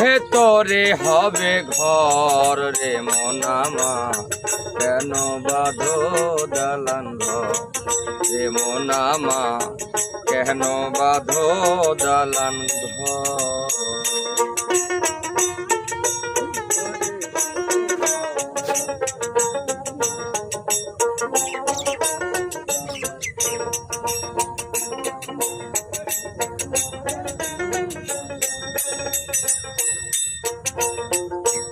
ভেতরে হবে ঘর রে মনামা কেন বাঁধো দালান ঘর রে মনামা কেন বাঁধো দালান ঘর?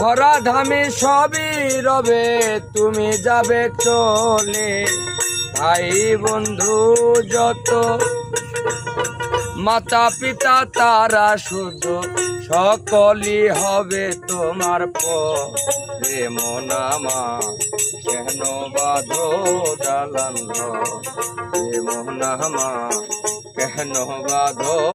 ধরা ধামে সবই রবে, তুমি যাবে চলে ভাই বন্ধু, যত মাতা পিতা তারা শুধু সকলই হবে তোমার পরে মনামা কেন বাধো দালান? রে মনামা কেন বাঁধো